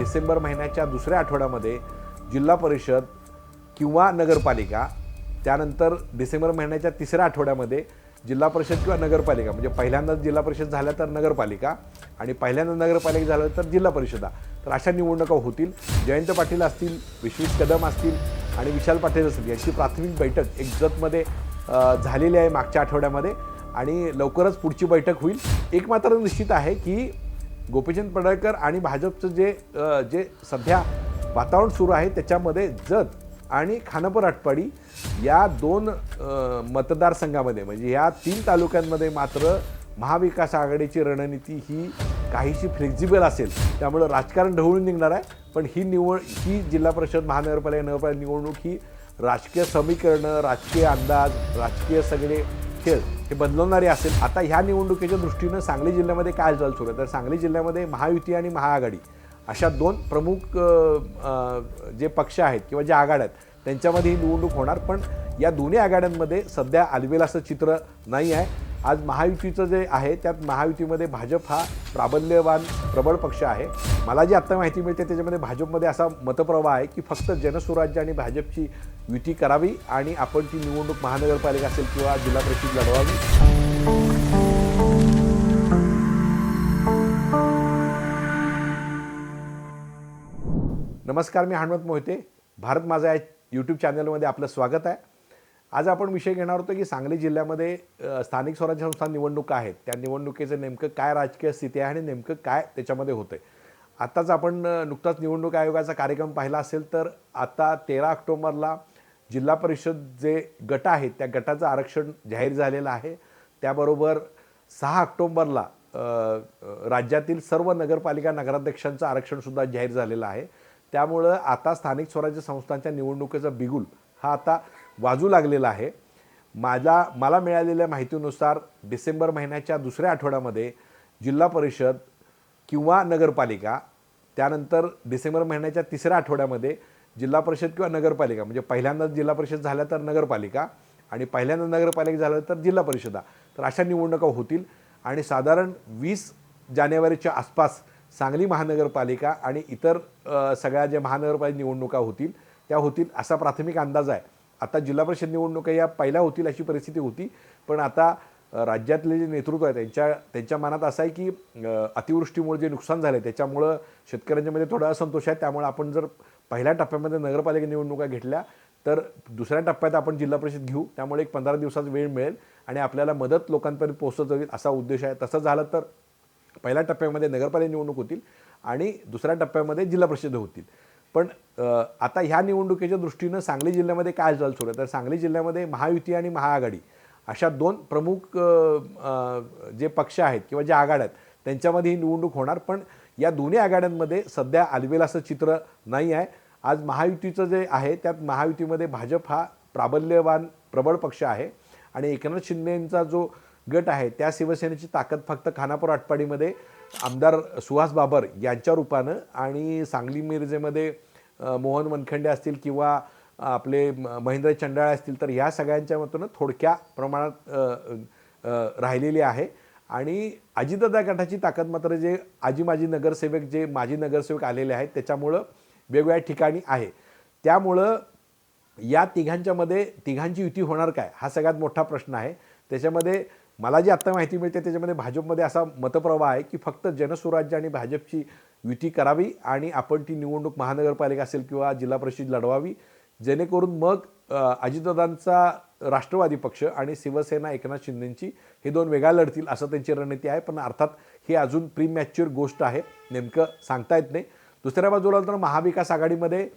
डिसेंबर महिन्याच्या दुसऱ्या आठवड्यामध्ये जिल्हा परिषद किंवा नगरपालिका त्यानंतर डिसेंबर महिन्याच्या तिसऱ्या आठवड्यामध्ये जिल्हा परिषद किंवा नगरपालिका म्हणजे पहिल्यांदा जिल्हा परिषद झाल्या तर नगरपालिका आणि पहिल्यांदा नगरपालिका झालं तर जिल्हा परिषदा. तर अशा निवडणुका होतील. जयंत पाटील असतील विश्वित कदम असतील आणि विशाल पाटील असतील याची प्राथमिक बैठक एक जतमध्ये झालेली आहे मागच्या आठवड्यामध्ये आणि लवकरच पुढची बैठक होईल. एक मात्र निश्चित आहे की गोपीचंद पडळकर आणि भाजपचं जे जे सध्या वातावरण सुरू आहे त्याच्यामध्ये जत आणि खानापूर आटपाडी या दोन मतदारसंघामध्ये म्हणजे या तीन तालुक्यांमध्ये मात्र महाविकास आघाडीची रणनीती ही काहीशी फ्लेक्झिबल असेल. त्यामुळं राजकारण ढवळून निघणार आहे. पण ही निवड ही जिल्हा परिषद महानगरपालिका नगरपालिका निवडणूक ही राजकीय समीकरणं राजकीय अंदाज राजकीय सगळे खेळ हे बदलवणारे असेल. आता ह्या निवडणुकीच्या दृष्टीनं सांगली जिल्ह्यामध्ये काय हालचाल सुरू आहे? तर सांगली जिल्ह्यामध्ये महायुती आणि महाआघाडी अशा दोन प्रमुख जे पक्ष आहेत किंवा ज्या आघाड्या आहेत त्यांच्यामध्ये ही निवडणूक होणार. पण या दोन्ही आघाड्यांमध्ये सध्या आलबेल असं चित्र नाही आहे. आज महायुतीचं जे आहे त्यात महायुतीमध्ये भाजप हा प्राबल्यवान प्रबळ पक्ष आहे. मला जी आत्ता माहिती मिळते त्याच्यामध्ये भाजपमध्ये असा मतप्रवाह आहे की फक्त जनसुराज्य आणि भाजपची युती करावी आणि आपण ती निवडणूक महानगरपालिका असेल किंवा जिल्हा परिषद लढवावी. नमस्कार मी हनुमंत मोहिते. भारत माझा या यूट्यूब चॅनलमध्ये आपलं स्वागत आहे. आज आपण विषय घेणार होतो की सांगली जिल्ह्यामध्ये स्थानिक स्वराज्य संस्था निवडणुका आहेत. त्या निवडणुकीचं नेमकं काय राजकीय स्थिती आहे आणि नेमकं काय त्याच्यामध्ये होतं आहे आत्ताच आपण नुकताच निवडणूक आयोगाचा कार्यक्रम पाहिला असेल तर आता तेरा ऑक्टोबरला जिल्हा परिषद जे गट आहेत त्या गटाचं आरक्षण जाहीर झालेलं आहे. त्याबरोबर सहा ऑक्टोबरला राज्यातील सर्व नगरपालिका नगराध्यक्षांचं आरक्षणसुद्धा जाहीर झालेलं आहे. त्यामुळं आता स्थानिक स्वराज्य संस्थांच्या निवडणुकीचा बिगुल हा आता वाजू लागलेला आहे. माझा मला मिळालेल्या माहितीनुसार डिसेंबर महिन्याच्या दुसऱ्या आठवड्यामध्ये जिल्हा परिषद किंवा नगरपालिका त्यानंतर डिसेंबर महिन्याच्या तिसऱ्या आठवड्यामध्ये जिल्हा परिषद किंवा नगरपालिका म्हणजे पहिल्यांदा जिल्हा परिषद झाल्या तर नगरपालिका आणि पहिल्यांदा नगरपालिका झालं तर जिल्हा परिषदा. तर अशा निवडणुका होतील आणि साधारण वीस जानेवारीच्या आसपास सांगली महानगरपालिका आणि इतर सगळ्या ज्या महानगरपालिका निवडणुका होतील त्या होतील असा प्राथमिक अंदाज आहे. आता जिल्हा परिषद निवडणुका या पहिल्या होतील अशी परिस्थिती होती. पण आता राज्यातले जे नेतृत्व आहे त्यांच्या त्यांच्या मनात असं आहे की अतिवृष्टीमुळे जे नुकसान झालं आहे त्याच्यामुळं शेतकऱ्यांच्यामध्ये थोडा असंतोष आहे. त्यामुळे आपण जर पहिल्या टप्प्यामध्ये नगरपालिका निवडणुका घेतल्या तर दुसऱ्या टप्प्यात आपण जिल्हा परिषद घेऊ. त्यामुळे एक पंधरा दिवसाचा वेळ मिळेल आणि आपल्याला मदत लोकांपर्यंत पोहोचत होईल असा उद्देश आहे. तसं झालं तर पहिल्या टप्प्यामध्ये नगरपालिका निवडणूक होतील आणि दुसऱ्या टप्प्यामध्ये जिल्हा परिषद होतील. पण आता ह्या निवडणुकीच्या दृष्टीनं सांगली जिल्ह्यामध्ये काय हालचाल सुरू आहे? तर सांगली जिल्ह्यामध्ये महायुती आणि महाआघाडी अशा दोन प्रमुख जे पक्ष आहेत किंवा ज्या आघाड्या आहेत त्यांच्यामध्ये ही निवडणूक होणार. पण या दोन्ही आघाड्यांमध्ये सध्या आलबेल असं चित्र नाही आहे. आज महायुतीचं जे आहे त्यात महायुतीमध्ये भाजप हा प्राबल्यवान प्रबळ पक्ष आहे. आणि एकनाथ शिंदेंचा जो गट आहे त्या शिवसेनेची ताकद फक्त खानापूर आटपाडीमध्ये आमदार सुहास बाबर यांच्या रूपानं आणि सांगली मिरजेमध्ये मोहन मनखंडे असतील किंवा आपले म- महेंद्र चंडाळे असतील तर ह्या सगळ्यांच्या मतानं थोडक्या प्रमाणात राहिलेली आहे. आणि अजितदादा गटाची ताकद मात्र जे आजी माजी नगरसेवक जे माजी नगरसेवक आलेले आहेत त्याच्यामुळं वेगवेगळ्या ठिकाणी आहे. त्यामुळं या तिघांच्यामध्ये तिघांची युती होणार काय? हा सगळ्यात मोठा प्रश्न आहे. त्याच्यामध्ये मला जी आत्ता माहिती मिळते त्याच्यामध्ये भाजपमध्ये असा मतप्रवाह आहे की फक्त जनसुराज्य आणि भाजपची युती करावी आणि आपण ती निवडणूक महानगरपालिका असेल किंवा जिल्हा परिषद लढवावी जेणेकरून मग अजितदादांचा राष्ट्रवादी पक्ष आणि शिवसेना एकनाथ शिंदेंची हे दोन वेगळ्या लढतील असं त्यांची रणनीती आहे. पण अर्थात हे अजून प्रीमॅच्युअर गोष्ट आहे नेमकं सांगता येत नाही. दुसऱ्या बाजूला तर महाविकास आघाडीमध्ये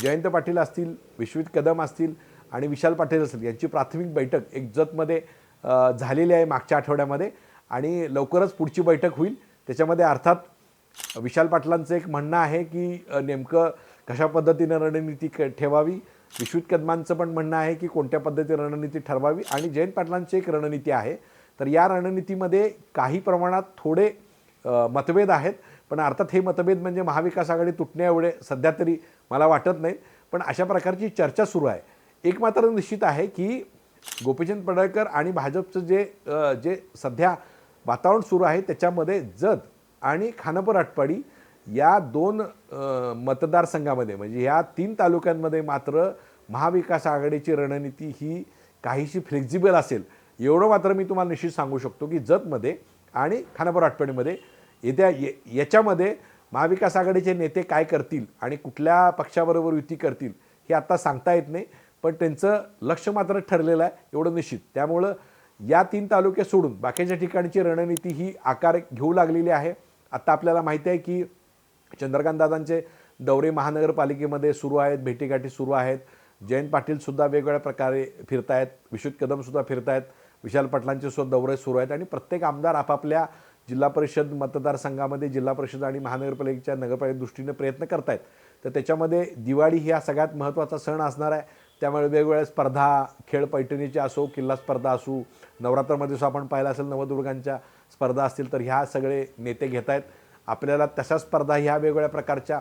जयंत पाटील असतील विश्वित कदम असतील आणि विशाल पाटील असतील यांची प्राथमिक बैठक एक जतमध्ये झालेली आहे मागच्या आठवड्यामध्ये आणि लवकरच पुढची बैठक होईल. त्याच्यामध्ये अर्थात विशाल पाटलांचं एक म्हणणं आहे की नेमकं कशा पद्धतीनं रणनीती क ठेवावी? विश्वित कदमांचं पण म्हणणं आहे की कोणत्या पद्धतीने रणनीती ठरवावी? आणि जयंत पाटलांची एक रणनीती आहे. तर या रणनीतीमध्ये काही प्रमाणात थोडे मतभेद आहेत. पण अर्थात हे मतभेद म्हणजे महाविकास आघाडी तुटण्या एवढे सध्या तरी मला वाटत नाही. पण अशा प्रकारची चर्चा सुरू आहे. एक मात्र निश्चित आहे की गोपीचंद पडळकर आणि भाजपचं जे जे सध्या वातावरण सुरू आहे त्याच्यामध्ये जत आणि खानापूर आटपाडी या दोन मतदारसंघामध्ये म्हणजे या तीन तालुक्यांमध्ये मात्र महाविकास आघाडीची रणनीती ही काहीशी फ्लेक्झिबल असेल. एवढं मात्र मी तुम्हाला निश्चित सांगू शकतो की जतमध्ये आणि खानापूर आटपाडीमध्ये येत्या ये- याच्यामध्ये महाविकास आघाडीचे नेते काय करतील आणि कुठल्या पक्षाबरोबर युती करतील हे आता सांगता येत नाही. पण त्यांचं लक्ष मात्र ठरलेलं आहे एवढं निश्चित. त्यामुळं या तीन तालुके सोडून बाकीच्या ठिकाणची रणनीती ही आकार घेऊ लागलेली आहे. आता आपल्याला माहिती आहे की चंद्रकांतदादांचे दौरे महानगरपालिकेमध्ये सुरू आहेत भेटीगाठी सुरू आहेत. जयंत पाटीलसुद्धा वेगवेगळ्या प्रकारे फिरतायत विश्वत कदमसुद्धा फिरत फिरतायत. विशाल पाटलांचे सुद्धा दौरे सुरू आहेत आणि प्रत्येक आमदार आपापल्या जिल्हा परिषद मतदारसंघामध्ये जिल्हा परिषद आणि महानगरपालिकेच्या नगरपालिके दृष्टीने प्रयत्न करतायत. तर त्याच्यामध्ये दिवाळी ही हा सगळ्यात महत्त्वाचा सण असणार आहे. त्यामुळे वेगवेगळ्या स्पर्धा खेळ पैठणीची असो किल्ला स्पर्धा असो नवरात्रामध्ये जसं आपण पाहिलं असेल नवदुर्गांच्या स्पर्धा असतील तर ह्या सगळे नेते घेत आहेत. आपल्याला तशा स्पर्धा ह्या वेगवेगळ्या प्रकारच्या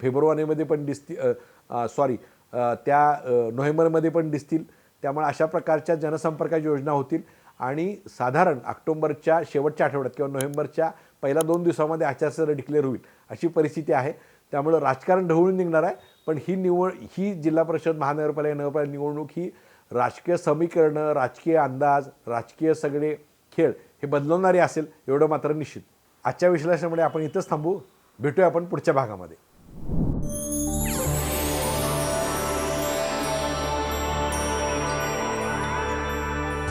फेब्रुवारीमध्ये पण दिसतील सॉरी त्या नोव्हेंबरमध्ये पण दिसतील. त्यामुळे अशा प्रकारच्या जनसंपर्काच्या योजना होतील. आणि साधारण ऑक्टोबरच्या शेवटच्या आठवड्यात किंवा नोव्हेंबरच्या पहिल्या दोन दिवसामध्ये आचारसंहिता डिक्लेअर होईल अशी परिस्थिती आहे. त्यामुळं राजकारण ढवळून निघणार आहे. पण ही निवड ही जिल्हा परिषद महानगरपालिका नगरपालिका निवडणूक ही राजकीय समीकरणं राजकीय अंदाज राजकीय सगळे खेळ हे बदलवणारे असेल एवढं मात्र निश्चित. आजच्या विश्लेषणामुळे आपण इथंच थांबू. भेटूया आपण पुढच्या भागामध्ये.